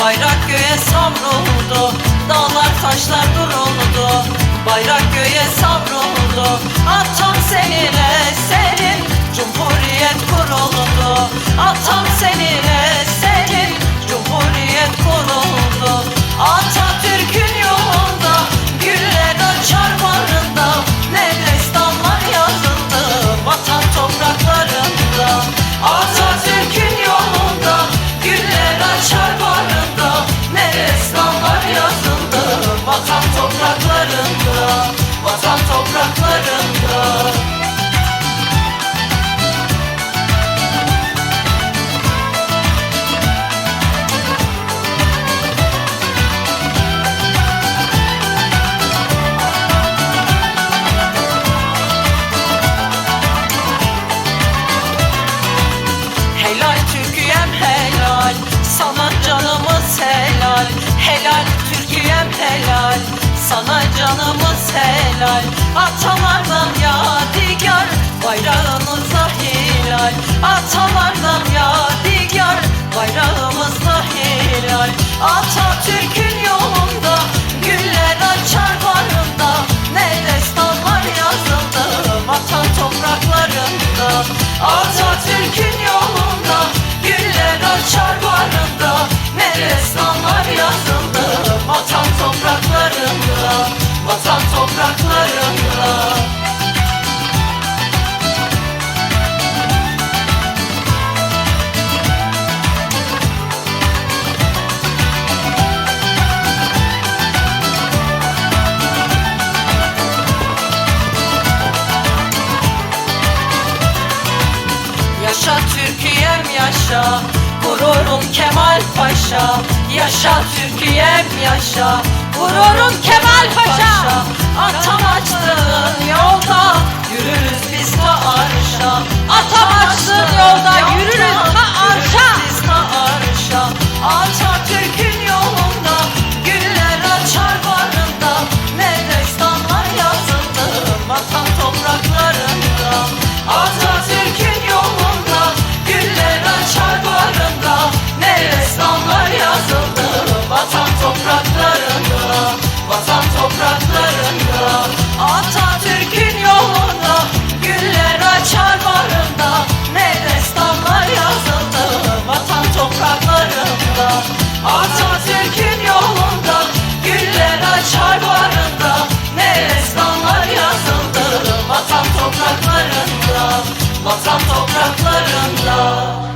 Bayrak göğe savruldu Dağlar taşlar duruldu. Bayrak göğe savruldu topraklarında Vatan topraklarında. Helal Türkiye'm helal Sana canımız helal. Helal Türkiye'm helal Sana canımız helal. Atalardan yadigar Bayrağımızda hilal. Atalardan yadigar Bayrağımızda hilal. Atatürk'ün Yaşa Türkiye'm yaşa. Gururun Kemal Paşa. Yaşa Türkiye'm yaşa Gururun Kemal Paşa Atam açtığın yolda Yürürüz biz ta arşa Atam açtığın yolda yürürüz ta arşa. Biz ta arşa Atatürk'ün yolunda Atatürk'ün yolunda Güller açar barında Ne destanlar yazıldı Vatan topraklarında Vatan topraklarında.